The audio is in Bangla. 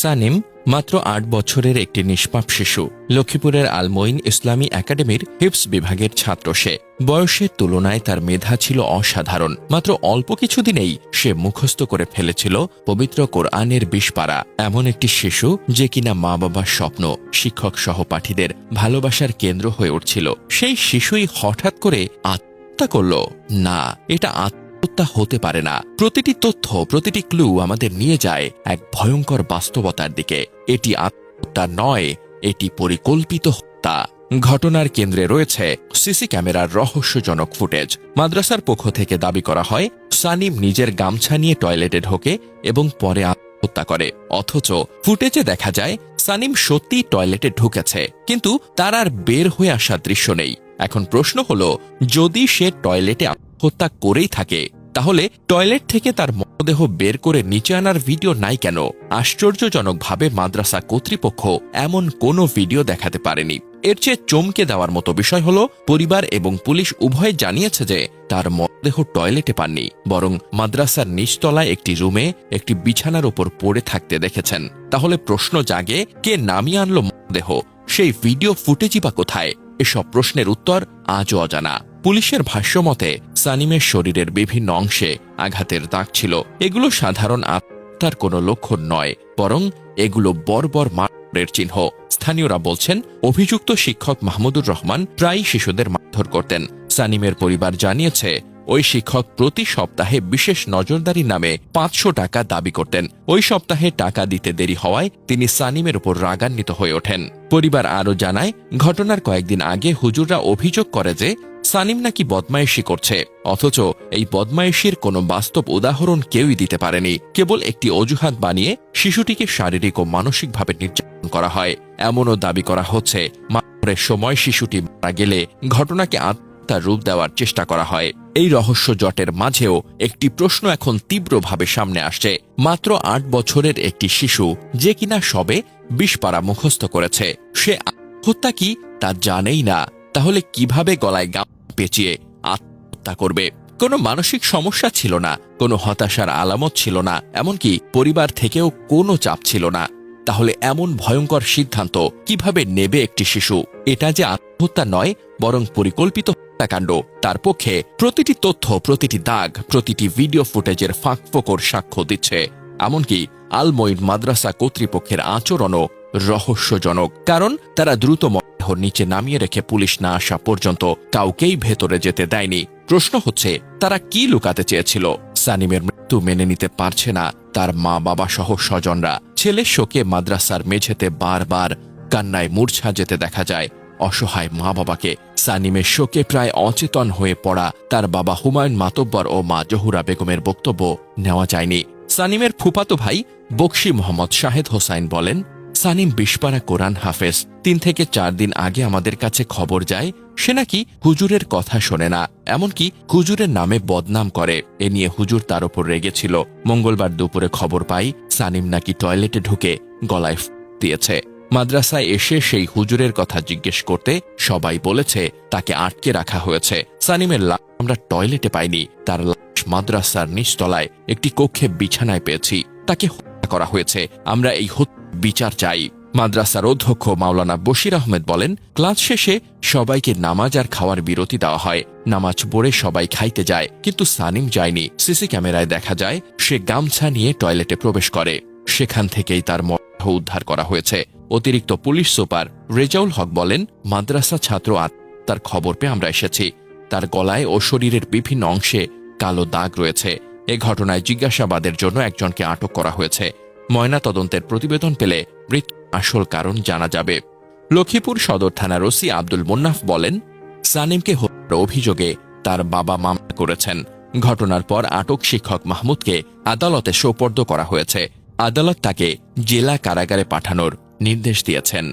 সানিম মাত্র আট বছরের একটি নিষ্পাপ শিশু। লক্ষ্মীপুরের আলমইন ইসলামী একাডেমির হিপস বিভাগের ছাত্র সে। বয়সের তুলনায় তার মেধা ছিল অসাধারণ। মাত্র অল্প কিছুদিনেই সে মুখস্থ করে ফেলেছিল পবিত্র কোরআনের বিষপাড়া। এমন একটি শিশু যে কিনা মা বাবার স্বপ্ন শিক্ষক সহপাঠীদের ভালোবাসার কেন্দ্র হয়ে উঠছিল। সেই শিশুই হঠাৎ করে আত্মা করল। না, এটা আত্মহত্যা হতে পারে না। প্রতিটি তথ্য, প্রতিটি ক্লু আমাদের নিয়ে যায় এক ভয়ঙ্কর বাস্তবতার দিকে। এটি আত্মহত্যা নয়, এটি পরিকল্পিত হত্যা। ঘটনার কেন্দ্রে রয়েছে সিসি ক্যামেরার রহস্যজনক ফুটেজ। মাদ্রাসার পক্ষ থেকে দাবি করা হয়, সানিম নিজের গামছা নিয়ে টয়লেটে ঢোকে এবং পরে আত্মহত্যা করে। অথচ ফুটেজে দেখা যায়, সানিম সত্যি টয়লেটে ঢুকেছে, কিন্তু তার আর বের হয়ে আসার দৃশ্য নেই। এখন প্রশ্ন হল, যদি সে টয়লেটে আত্মহত্যা করেই থাকে তাহলে টয়লেট থেকে তার মরদেহ বের করে নিচে আনার ভিডিও নাই কেন? আশ্চর্যজনকভাবে মাদ্রাসা কর্তৃপক্ষ এমন কোনো ভিডিও দেখাতে পারেনি। এর চেয়ে চমকে দেওয়ার মতো বিষয় হল, পরিবার এবং পুলিশ উভয় জানিয়েছে যে তার মরদেহ টয়লেটে পাননি, বরং মাদ্রাসার নিচতলায় একটি রুমে একটি বিছানার ওপর পড়ে থাকতে দেখেছেন। তাহলে প্রশ্ন জাগে, কে নামিয়ে আনলো মরদেহ? সেই ভিডিও ফুটেজই বা কোথায়? এসব প্রশ্নের উত্তর আজও অজানা। পুলিশের ভাষ্যমতে সানিমের শরীরের বিভিন্ন অংশে আঘাতের দাগ ছিল। এগুলো সাধারণ আত্মার কোনো লক্ষণ নয়, বরং এগুলো বর্বর মারের চিহ্ন। স্থানীয়রা বলছেন, অভিযুক্ত শিক্ষক মাহমুদুর রহমান প্রায়ই শিশুদের মারধর করতেন। সানিমের পরিবার জানিয়েছে, ওই শিক্ষক প্রতি সপ্তাহে বিশেষ নজরদারি নামে পাঁচশো টাকা দাবি করতেন। ওই সপ্তাহে টাকা দিতে দেরি হওয়ায় তিনি সানিমের উপর রাগান্বিত হয়ে ওঠেন। পরিবার আরও জানায়, ঘটনার কয়েকদিন আগে হুজুররা অভিযোগ করে যে সানিম নাকি বদমায়েশি করছে? অথচ এই বদমায়েশির কোনো বাস্তব উদাহরণ কেউই দিতে পারেনি। কেবল একটি অজুহাত বানিয়ে শিশুটিকে শারীরিক ও মানসিকভাবে নির্যাতন করা হয়। এমনও দাবি করা হচ্ছে মারের সময় শিশুটি মারা গেলে ঘটনাকে আত্মার রূপ দেওয়ার চেষ্টা করা হয়। এই রহস্য জটের মাঝেও একটি প্রশ্ন এখন তীব্রভাবে সামনে আসছে। মাত্র আট বছরের একটি শিশু যে কিনা সবে বিষপাড়া মুখস্থ করেছে। সে হত্যা কি তা জানেই না। তাহলে কীভাবে গলায় গাম পেঁচিয়ে আত্মহত্যা করবে? কোনো মানসিক সমস্যা ছিল না, কোনো হতাশার আলামত ছিল না, এমনকি পরিবার থেকেও কোনো চাপ ছিল না। তাহলে এমন ভয়ঙ্কর সিদ্ধান্ত কীভাবে নেবে একটি শিশু? এটা যে আত্মহত্যা নয়, বরং পরিকল্পিত হত্যাকাণ্ড। তার পক্ষে প্রতিটি তথ্য, প্রতিটি দাগ, প্রতিটি ভিডিও ফুটেজের ফাঁকফোকর সাক্ষ্য দিচ্ছে। এমনকি আলমইন মাদ্রাসা কর্তৃপক্ষের আচরণও রহস্যজনক, কারণ তারা দ্রুত নিচে নামিয়ে রেখে পুলিশ না আসা পর্যন্ত কাউকেই ভেতরে যেতে দেয়নি। প্রশ্ন হচ্ছে, তারা কি লুকাতে চেয়েছিল? সানিমের মৃত্যু মেনে নিতে পারছে না তার মা বাবা সহ স্বজনরা। ছেলে শোকে মাদ্রাসার মেঝেতে বারবার কান্নায় মূর্ছা যেতে দেখা যায় অসহায় মা বাবাকে সানিমের শোকে প্রায় অচেতন হয়ে পড়া তার বাবা হুমায়ুন মাতব্বর ও মা জহুরা বেগমের বক্তব্য নেওয়া যায়নি। সানিমের ফুপাতো ভাই বকশি মোহাম্মদ শাহেদ হোসাইন বলেন সানিম বিশপাড়া কোরআন হাফেজ। তিন থেকে চার দিন আগে আমাদের কাছে খবর যায়, সে নাকি হুজুরের কথা শোনে না, এমনকি হুজুরের নামে বদনাম করে। এ নিয়ে হুজুর তার উপর রেগেছিল। মঙ্গলবার দুপুরে খবর পাই, সানিম নাকি টয়লেটে ঢুকে গলায় দিয়েছে। মাদ্রাসায় এসে সেই হুজুরের কথা জিজ্ঞেস করতে সবাই বলেছে, তাকে আটকে রাখা হয়েছে। সানিমের লাশ আমরা টয়লেটে পাইনি, তার লাশ মাদ্রাসার নিচতলায়, একটি কক্ষে বিছানায় পেয়েছি। তাকে হত্যা করা হয়েছে। আমরা এই হত্যা বিচার চাই। মাদ্রাসার অধ্যক্ষ মাওলানা বশির আহমেদ বলেন, ক্লাস শেষে সবাইকে নামাজ আর খাওয়ার বিরতি দেওয়া হয়। নামাজ পড়ে সবাই খাইতে যায়, কিন্তু সানিম যায়নি। সিসি ক্যামেরায় দেখা যায়, সে গামছা নিয়ে টয়লেটে প্রবেশ করে। সেখান থেকেই তার মরদেহ উদ্ধার করা হয়েছে। অতিরিক্ত পুলিশ সুপার রেজাউল হক বলেন, মাদ্রাসা ছাত্র আত্মার খবর পেয়ে আমরা এসেছি। তার গলায় ও শরীরের বিভিন্ন অংশে কালো দাগ রয়েছে। এ ঘটনায় জিজ্ঞাসাবাদের জন্য একজনকে আটক করা হয়েছে। ময়না তদন্তের প্রতিবেদন পেলে মৃত্যু আসল কারণ জানা যাবে। লক্ষ্মীপুর সদর থানার ওসি আব্দুল মুন্নাফ বলেন, সানিমকে হত্যার অভিযোগে তার বাবা মামলা করেছেন। ঘটনার পর আটক শিক্ষক মাহমুদকে আদালতে সোপর্দ করা হয়েছে। আদালত তাকে জেলা কারাগারে পাঠানোর নির্দেশ দিয়েছেন।